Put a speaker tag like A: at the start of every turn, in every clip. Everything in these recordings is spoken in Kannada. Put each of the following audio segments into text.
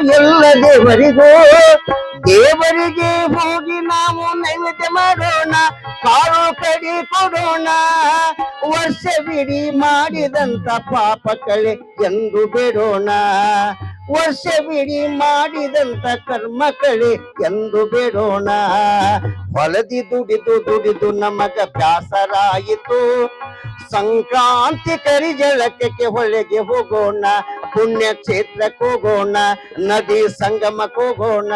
A: ಎಲ್ಲ ದೇವರಿಗೂ, ದೇವರಿಗೆ ಹೋಗಿ ನಾವು ನೈವೇದ್ಯ ಮಾಡೋಣ, ಕಾಳು ಕಡಿ ಕೊಡೋಣ. ವರ್ಷವಿಡಿ ಮಾಡಿದಂತ ಪಾಪ ಕಳೆ ಎಂದು ಬಿಡೋಣ. ವರ್ಷವಿಡಿ ಮಾಡಿದಂತ ಕರ್ಮ ಕಳೆ ಎಂದು ಬಿಡೋಣ. ಹೊಲದಿ ದುಡಿದು ದುಡಿದು ನಮಗ ಬ್ಯಾಸರಾಯಿತು. ಸಂಕ್ರಾಂತಿ ಕರಿಜಳಕಕ್ಕೆ ಹೊಳೆಗೆ ಹೋಗೋಣ. ಪುಣ್ಯ ಕ್ಷೇತ್ರಕ್ಕೆ ಹೋಗೋಣ ನದಿ ಸಂಗಮಕ್ಕೆ ಹೋಗೋಣ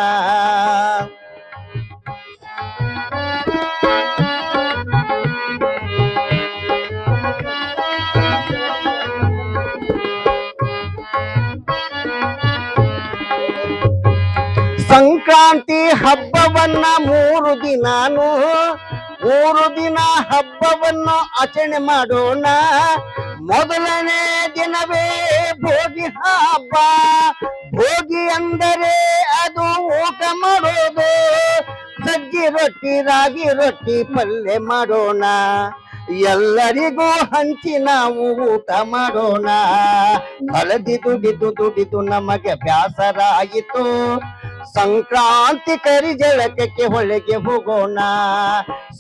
A: ಸಂಕ್ರಾಂತಿ ಹಬ್ಬವನ್ನ ಮೂರು ದಿನಾನು ಮೂರು ದಿನ ಹಬ್ಬವನ್ನು ಆಚರಣೆ ಮಾಡೋಣ. ಮೊದಲನೇ ದಿನವೇ ಭೋಗಿ ಹಬ್ಬ. ಭೋಗಿ ಅಂದರೆ ಅದು ಊಟ ಮಾಡೋದು. ಸಜ್ಜಿ ರೊಟ್ಟಿ, ರಾಗಿ ರೊಟ್ಟಿ ಪಲ್ಯ ಮಾಡೋಣ. ಎಲ್ಲರಿಗೂ ಹಂಚಿ ನಾವು ಊಟ ಮಾಡೋಣ. ಹಳದಿ ದುಡಿದು ದುಡಿದು ನಮಗೆ ಬ್ಯಾಸರ ಆಯಿತು ಸಂಕ್ರಾಂತಿ ಕರಿಜಳಕಕ್ಕೆ ಹೊಳೆಗೆ ಹೋಗೋಣ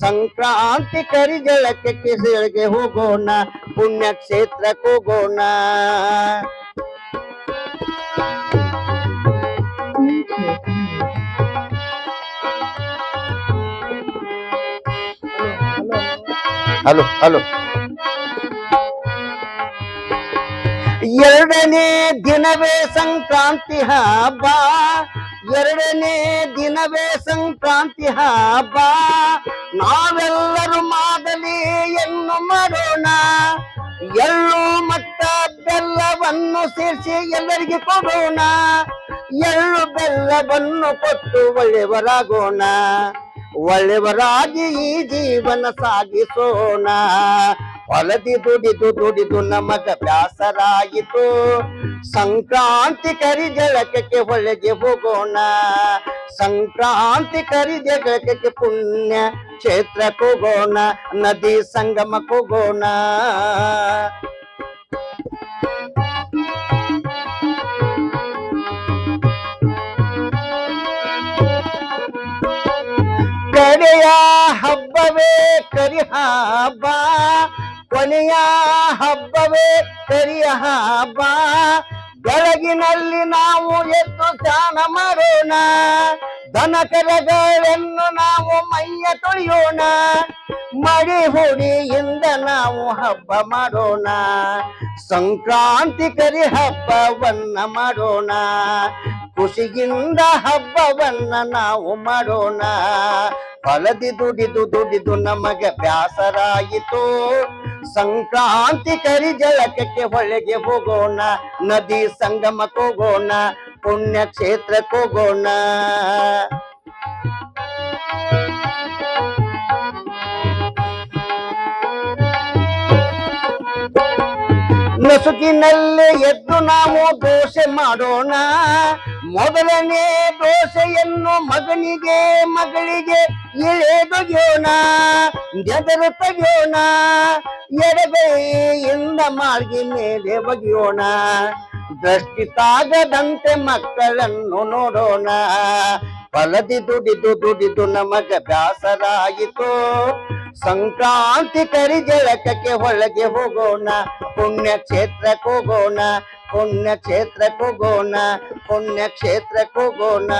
A: ಸಂಕ್ರಾಂತಿ ಕರಿಜಳಕಕ್ಕೆ ಹೊಳೆಗೆ ಹೋಗೋಣ ಪುಣ್ಯ ಕ್ಷೇತ್ರಕ್ಕೆ ಹೋಗೋಣ ಹಲೋ ಹಲೋ ಎರಡನೇ ದಿನವೇ ಸಂಕ್ರಾಂತಿ ಹಬ್ಬ ಎರಡನೇ ದಿನವೇ ಸಂಕ್ರಾಂತಿ ಹಬ್ಬ. ನಾವೆಲ್ಲರೂ ಮಾದಲಿ ಎನ್ನು ಮಾಡೋಣ. ಎಳ್ಳು ಮತ್ತ ಬೆಲ್ಲವನ್ನು ಸೇರಿಸಿ ಎಲ್ಲರಿಗೆ ಕೊಡೋಣ. ಎಳ್ಳು ಬೆಲ್ಲವನ್ನು ಕೊಟ್ಟು ಒಳ್ಳೆಯವರಾಗೋಣ ಒಳ್ಳೆಯವರಾಗಿ ಈ ಜೀವನ ಸಾಗಿಸೋಣ. ಹೊಲದಿ ದುಡಿದು ದುಡಿದು ನಮಗ ಬ್ಯಾಸರಾಯಿತು ಸಂಕ್ರಾಂತಿ ಕರಿಜಳಕಕ್ಕೆ ಹೊಳೆಗೆ ಹೋಗೋಣ ಸಂಕ್ರಾಂತಿ ಕರಿಜಳಕಕ್ಕೆ ಪುಣ್ಯ ಕ್ಷೇತ್ರಕ್ಕೆ ಹೋಗೋಣ ನದಿ ಸಂಗಮಕ್ಕೆ ಹೋಗೋಣ ಕಡೆಯ ಹಬ್ಬವೇ ಕರಿ ಹಬ್ಬ ಕೊನೆಯ ಹಬ್ಬವೇ ಕರಿಯ ಹಬ್ಬ. ಬೆಳಗಿನಲ್ಲಿ ನಾವು ಎದ್ದು ಸ್ನಾನ ಮಾಡೋಣ. ದನ ಕರಗಳನ್ನು ನಾವು ಮೈಯ ತೊಳೆಯೋಣ. ಮಡಿ ಹುಡಿಯಿಂದ ನಾವು ಹಬ್ಬ ಮಾಡೋಣ. ಸಂಕ್ರಾಂತಿ ಕರಿ ಹಬ್ಬವನ್ನ ಮಾಡೋಣ. ಖುಷಿಗಿಂದ ಹಬ್ಬವನ್ನ ನಾವು ಮಾಡೋಣ. ಹೊಲದಿ ದುಡಿದು ದುಡಿದು ನಮಗೆ ಬ್ಯಾಸರಾಯಿತು. ಸಂಕ್ರಾಂತಿ ಕರಿ ಜಳಕಕ್ಕೆ ಹೊಳೆಗೆ ಹೋಗೋಣ, ನದಿ ಸಂಗಮಕ್ಕೆ ಹೋಗೋಣ ಪುಣ್ಯ ಕ್ಷೇತ್ರಕ್ಕೆ ಹೋಗೋಣ ನಸುಕಿನಲ್ಲೇ ಎದ್ದು ನಾವು ದೋಷೆ ಮಾಡೋಣ ಮೊದಲನೇ ದೋಷೆಯನ್ನು ಮಗನಿಗೆ, ಮಗಳಿಗೆ ಇಳೆದೊಗೆಯೋಣ ಜದರು ತೆಗೆಯೋಣ ಎಡಗೈಯಿಂದ ಮಾರ್ಗಿ ಮೇಲೆ ಬಗೆಯೋಣ ದೃಷ್ಟಿ ತಾಗದಂತೆ ಮಕ್ಕಳನ್ನು ನೋಡೋಣ. ಫಲದಿ ದುಡಿದು ದುಡಿದು ನಮಗ ಬ್ಯಾಸರಾಯಿತು. ಸಂಕ್ರಾಂತಿ ಕರಿ ಜಳಕಕ್ಕೆ ಒಳಗೆ ಹೋಗೋಣ ಪುಣ್ಯ ಕ್ಷೇತ್ರಕ್ಕೆ ಹೋಗೋಣ. ಪುಣ್ಯಕ್ಷೇತ್ರಕ್ಕೂ ಗೋಣ ಪುಣ್ಯಕ್ಷೇತ್ರಕ್ಕೂ ಗೋಣ